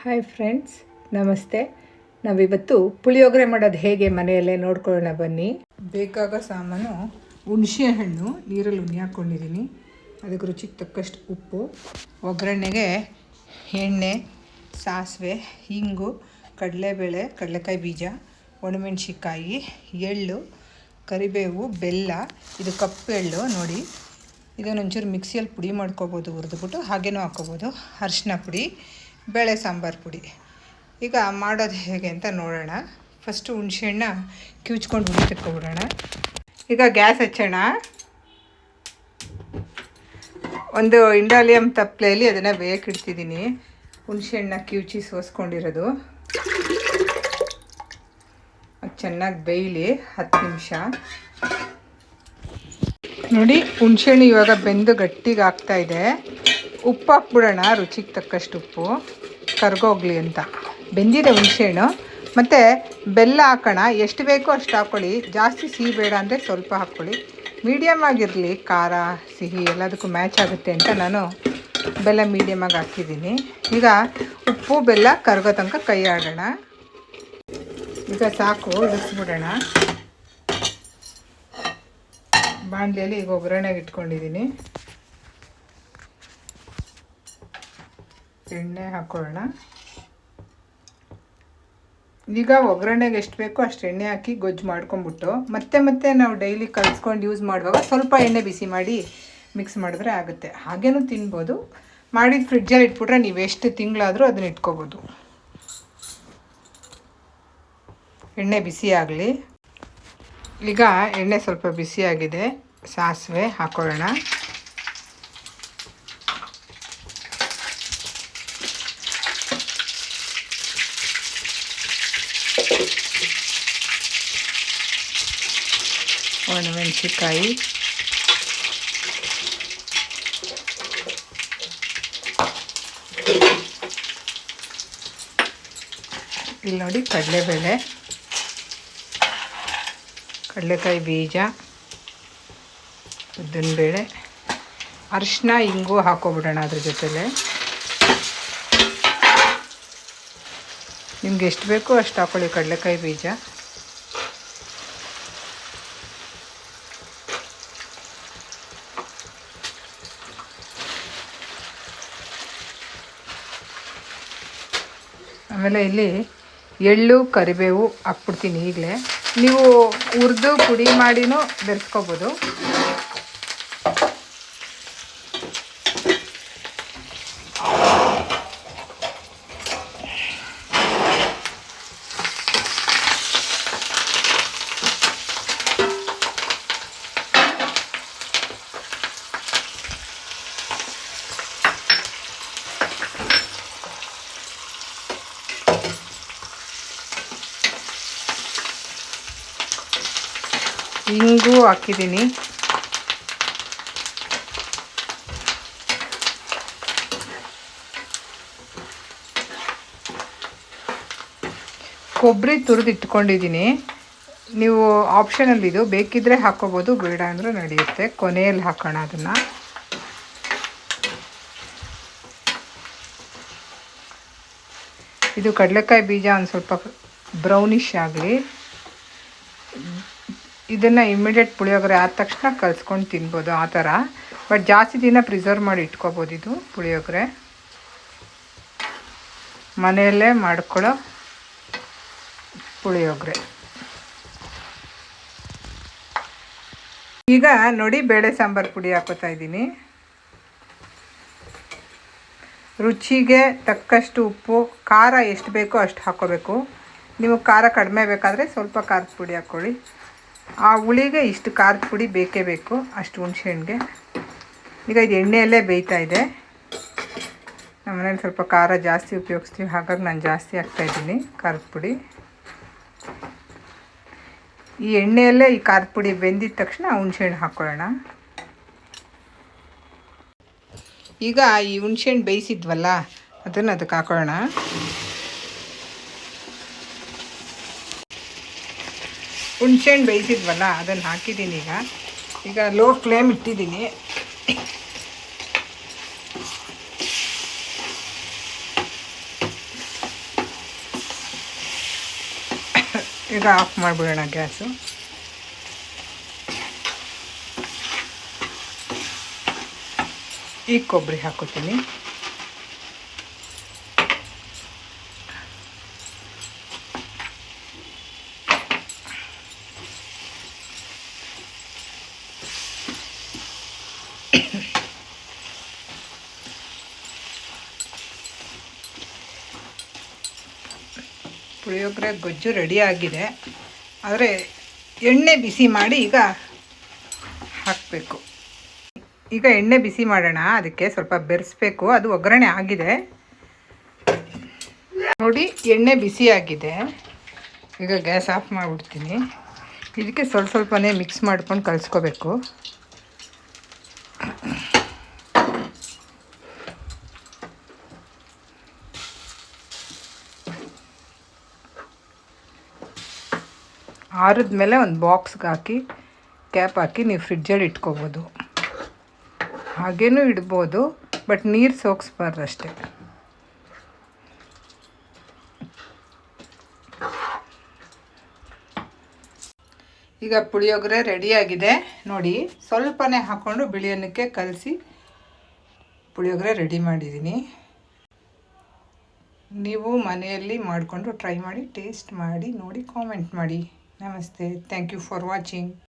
Hi friends ನಮಸ್ತೆ. ನಾವಿವತ್ತು ಪುಳಿಯೋಗರೆ ಮಾಡೋದು ಹೇಗೆ ಮನೆಯಲ್ಲೇ ನೋಡ್ಕೊಳ್ಳೋಣ ಬನ್ನಿ. ಬೇಕಾಗೋ ಸಾಮಾನು ಹುಣಸೆ ಹಣ್ಣು, ನೀರಲ್ಲಿ ಉಣ್ಣಿ ಹಾಕ್ಕೊಂಡಿದ್ದೀನಿ ಅದಕ್ಕೆ ರುಚಿಗೆ ತಕ್ಕಷ್ಟು ಉಪ್ಪು, ಒಗ್ಗರಣೆಗೆ ಎಣ್ಣೆ, ಸಾಸಿವೆ ಹಿಂಗು ಕಡಲೆಬೇಳೆ, ಕಡಲೆಕಾಯಿ ಬೀಜ ಒಣಮೆಣ್ಸಿಕಾಯಿ ಎಳ್ಳು, ಕರಿಬೇವು, ಬೆಲ್ಲ, ಇದು ಕಪ್ಪು ಎಳ್ಳು ನೋಡಿ. ಇದನ್ನೊಂಚೂರು ಮಿಕ್ಸಿಯಲ್ಲಿ ಪುಡಿ ಮಾಡ್ಕೋಬೋದು, ಹುರಿದ್ಬಿಟ್ಟು ಹಾಗೇನೂ ಹಾಕ್ಕೋಬೋದು ಅರಿಶಿನ ಪುಡಿ ಬೇಳೆ ಸಾಂಬಾರು ಪುಡಿ. ಈಗ ಮಾಡೋದು ಹೇಗೆ ಅಂತ ನೋಡೋಣ. ಫಸ್ಟು ಹುಣ್ಸೆಹಣ್ಣ ಕಿವುಚ್ಕೊಂಡು ಹುಡಿ ತೆಕ್ಕೊಬಿಡೋಣ ಈಗ ಗ್ಯಾಸ್ ಹಚ್ಚೋಣ. ಒಂದು ಇಂಡಾಲಿಯಂ ತಪ್ಪಲೆಯಲ್ಲಿ ಅದನ್ನು ಬೇಯಕ್ಕಿಡ್ತಿದ್ದೀನಿ ಹುಣ್ಸೆಹಣ್ಣ ಕಿವುಚಿ ಸೋಸ್ಕೊಂಡಿರೋದು. ಅದು ಚೆನ್ನಾಗಿ ಬೇಯಲಿ, ಹತ್ತು ನಿಮಿಷ. ನೋಡಿ ಹುಣಸೆಹಣ್ಣು ಇವಾಗ ಬೆಂದು ಗಟ್ಟಿಗೆ ಆಗ್ತಾಯಿದೆ ಉಪ್ಪು ಹಾಕ್ಬಿಡೋಣ ರುಚಿಗೆ ತಕ್ಕಷ್ಟು ಉಪ್ಪು, ಕರ್ಗೋಗ್ಲಿ ಅಂತ. ಬೆಂದಿದೆ ಹುಣ್ಸೆಹಣ್ಣು. ಮತ್ತು ಬೆಲ್ಲ ಹಾಕೋಣ. ಎಷ್ಟು ಬೇಕೋ ಅಷ್ಟು ಹಾಕ್ಕೊಳ್ಳಿ ಜಾಸ್ತಿ ಸಿಹಿ ಬೇಡ ಅಂದರೆ ಸ್ವಲ್ಪ ಹಾಕ್ಕೊಳ್ಳಿ ಮೀಡಿಯಮ್ ಆಗಿರಲಿ, ಖಾರ, ಸಿಹಿ ಎಲ್ಲದಕ್ಕೂ ಮ್ಯಾಚ್ ಆಗುತ್ತೆ ಅಂತ ನಾನು ಬೆಲ್ಲ ಮೀಡಿಯಮಾಗಿ ಹಾಕಿದ್ದೀನಿ. ಈಗ ಉಪ್ಪು, ಬೆಲ್ಲ, ಕರ್ಗೋ ತನಕ ಕೈ ಆಡೋಣ. ಈಗ ಸಾಕು, ಇಳಿಸ್ಬಿಡೋಣ. ಬಾಣಲಿಯಲ್ಲಿ ಈಗ ಒಗ್ಗರಣೆಗೆ ಇಟ್ಕೊಂಡಿದ್ದೀನಿ. ಎಣ್ಣೆ ಹಾಕೊಳ್ಳೋಣ. ಈಗ ಒಗ್ಗರಣೆಗೆ ಎಷ್ಟು ಬೇಕೋ ಅಷ್ಟು ಎಣ್ಣೆ ಹಾಕಿ ಗೊಜ್ಜು ಮಾಡ್ಕೊಂಬಿಟ್ಟು, ಮತ್ತೆ ಮತ್ತೆ ನಾವು ಡೈಲಿ ಕಲಿಸ್ಕೊಂಡು ಯೂಸ್ ಮಾಡುವಾಗ ಸ್ವಲ್ಪ ಎಣ್ಣೆ ಬಿಸಿ ಮಾಡಿ ಮಿಕ್ಸ್ ಮಾಡಿದ್ರೆ ಆಗುತ್ತೆ. ಹಾಗೇನೂ ತಿನ್ಬೋದು. ಮಾಡಿದ ಫ್ರಿಡ್ಜಲ್ಲಿ ಇಟ್ಬಿಟ್ರೆ ನೀವು ಎಷ್ಟು ತಿಂಗಳಾದರೂ ಅದನ್ನ ಇಟ್ಕೋಬೋದು. ಎಣ್ಣೆ ಬಿಸಿ ಆಗಲಿ. ಈಗ ಎಣ್ಣೆ ಸ್ವಲ್ಪ ಬಿಸಿಯಾಗಿದೆ ಸಾಸಿವೆ ಹಾಕೊಳ್ಳೋಣ. ಒಣಮೆಣಸಿಕಾಯಿ ಇಲ್ಲಿ ನೋಡಿ ಕಡಲೆಬೇಳೆ. ಕಡಲೆಕಾಯಿ ಬೀಜ. ಉದ್ದಿನಬೇಳೆ. ಅರಿಶಿನ ಹಿಂಗು ಹಾಕೋಬಿಡೋಣ ಅದ್ರ ಜೊತೆಲೆ. ನಿಮ್ಗೆ ಎಷ್ಟು ಬೇಕೋ ಅಷ್ಟು ಹಾಕೊಳ್ಳಿ ಕಡಲೆಕಾಯಿ ಬೀಜ. ಆಮೇಲೆ ಇಲ್ಲಿ ಎಳ್ಳು ಕರಿಬೇವು ಹಾಕ್ಬಿಡ್ತೀನಿ ಈಗಲೇ. ನೀವು ಹುರಿದು ಪುಡಿ ಮಾಡಿನೂ ಬೆರೆಸ್ಕೋಬೋದು. ಹಿಂಗೂ ಹಾಕಿದ್ದೀನಿ. ಕೊಬ್ಬರಿ ತುರಿದು ಇಟ್ಕೊಂಡಿದ್ದೀನಿ. ನೀವು ಆಪ್ಷನಲ್ಲಿ ಇದು ಬೇಕಿದ್ದರೆ ಹಾಕೋಬೋದು, ಬೇಡ ಅಂದರೂ ನಡೆಯುತ್ತೆ. ಕೊನೆಯಲ್ಲಿ ಹಾಕೋಣ ಅದನ್ನು. ಇದು ಕಡಲೆಕಾಯಿ ಬೀಜ ಒಂದು ಸ್ವಲ್ಪ ಬ್ರೌನಿಶ್ ಆಗಲಿ. ಇದನ್ನು ಇಮಿಡಿಯೇಟ್ ಪುಳಿಯೋಗರೆ ಆದ ತಕ್ಷಣ ಕಲಿಸ್ಕೊಂಡು ತಿನ್ಬೋದು ಆ ಥರ. ಬಟ್ ಜಾಸ್ತಿ ದಿನ ಪ್ರಿಸರ್ವ್ ಮಾಡಿ ಇಟ್ಕೋಬೋದು ಇದು ಪುಳಿಯೋಗರೆ. ಮನೆಯಲ್ಲೇ ಮಾಡ್ಕೊಳ್ಳೋ ಪುಳಿಯೋಗರೆ. ಈಗ ನೋಡಿ ಬೇಳೆ ಸಾಂಬಾರು ಪುಡಿ ಹಾಕೋತಾ ಇದ್ದೀನಿ. ರುಚಿಗೆ ತಕ್ಕಷ್ಟು ಉಪ್ಪು, ಖಾರ ಎಷ್ಟು ಬೇಕೋ ಅಷ್ಟು ಹಾಕ್ಕೋಬೇಕು ನೀವು ಖಾರ ಕಡಿಮೆ ಬೇಕಾದರೆ ಸ್ವಲ್ಪ ಖಾರದ ಪುಡಿ ಹಾಕ್ಕೊಳ್ಳಿ ಆ ಹುಳಿಗೆ ಇಷ್ಟು ಖಾರದ ಪುಡಿ ಬೇಕೇ ಬೇಕು, ಅಷ್ಟು ಹುಣ್ಸೆಹಣ್ಣಿಗೆ ಈಗ ಇದು ಎಣ್ಣೆಯಲ್ಲೇ ಬೇಯ್ತಾ ಇದೆ. ನಮ್ಮನೇಲಿ ಸ್ವಲ್ಪ ಖಾರ ಜಾಸ್ತಿ ಉಪಯೋಗಿಸ್ತೀವಿ, ಹಾಗಾಗಿ ನಾನು ಜಾಸ್ತಿ ಹಾಕ್ತಾಯಿದ್ದೀನಿ ಖಾರದ ಪುಡಿ. ಈ ಎಣ್ಣೆಯಲ್ಲೇ ಈ ಖಾರದ ಪುಡಿ ಬೆಂದಿದ ತಕ್ಷಣ ಹುಣ್ಸೆಹಣ್ಣು ಹಾಕ್ಕೊಳ್ಳೋಣ ಈಗ ಈ ಹುಣ್ಸೆಹಣ್ಣು ಬೇಯಿಸಿದ್ವಲ್ಲ, ಅದನ್ನು ಅದಕ್ಕೆ ಹಾಕೊಳ್ಳೋಣ. ಹುಣ್ಸೆಹಣ್ಣು ಬೇಯಿಸಿದ್ವಲ್ಲ, ಅದನ್ನು ಹಾಕಿದ್ದೀನಿ ಈಗ. ಈಗ ಲೋ ಫ್ಲೇಮ್ ಇಟ್ಟಿದ್ದೀನಿ. ಈಗ ಆಫ್ ಮಾಡಿಬಿಡೋಣ ಗ್ಯಾಸು. ಈ ಕೊಬ್ಬರಿ ಹಾಕೋತೀನಿ. ಪುಳಿಯೋಗರೆ ಗೊಜ್ಜು ರೆಡಿ ಆಗಿದೆ. ಆದರೆ ಎಣ್ಣೆ ಬಿಸಿ ಮಾಡಿ ಈಗ ಹಾಕಬೇಕು. ಈಗ ಎಣ್ಣೆ ಬಿಸಿ ಮಾಡೋಣ. ಅದಕ್ಕೆ ಸ್ವಲ್ಪ ಬೆರೆಸ್ಬೇಕು. ಅದು ಒಗ್ಗರಣೆ ಆಗಿದೆ. ನೋಡಿ, ಎಣ್ಣೆ ಬಿಸಿ ಆಗಿದೆ. ಈಗ ಗ್ಯಾಸ್ ಆಫ್ ಮಾಡಿಬಿಡ್ತೀನಿ. ಇದಕ್ಕೆ ಸ್ವಲ್ಪ ಸ್ವಲ್ಪನೇ ಮಿಕ್ಸ್ ಮಾಡ್ಕೊಂಡು ಕಲಿಸ್ಕೋಬೇಕು. ಆರಿದ ಮೇಲೆ ಒಂದು ಬಾಕ್ಸ್ಗೆ ಹಾಕಿ, ಕ್ಯಾಪ್ ಹಾಕಿ ನೀವು ಫ್ರಿಡ್ಜಲ್ಲಿ ಇಟ್ಕೋಬೋದು. ಹಾಗೇನೂ ಇಡ್ಬೋದು, ಬಟ್ ನೀರು ಸೋಗಿಸ್ಬಾರ್ದು ಅಷ್ಟೇ. ಈಗ ಪುಳಿಯೋಗರೆ ರೆಡಿಯಾಗಿದೆ ನೋಡಿ, ಸ್ವಲ್ಪನೇ ಹಾಕ್ಕೊಂಡು ಬಿಳಿಯನ್ನಕ್ಕೆ ಕಲಸಿ ಪುಳಿಯೋಗರೆ ರೆಡಿ ಮಾಡಿದ್ದೀನಿ. ನೀವು ಮನೆಯಲ್ಲಿ ಮಾಡಿಕೊಂಡು ಟ್ರೈ ಮಾಡಿ ಟೇಸ್ಟ್ ಮಾಡಿ, ನೋಡಿ ಕಾಮೆಂಟ್ ಮಾಡಿ. ನಮಸ್ತೆ. Thank you for watching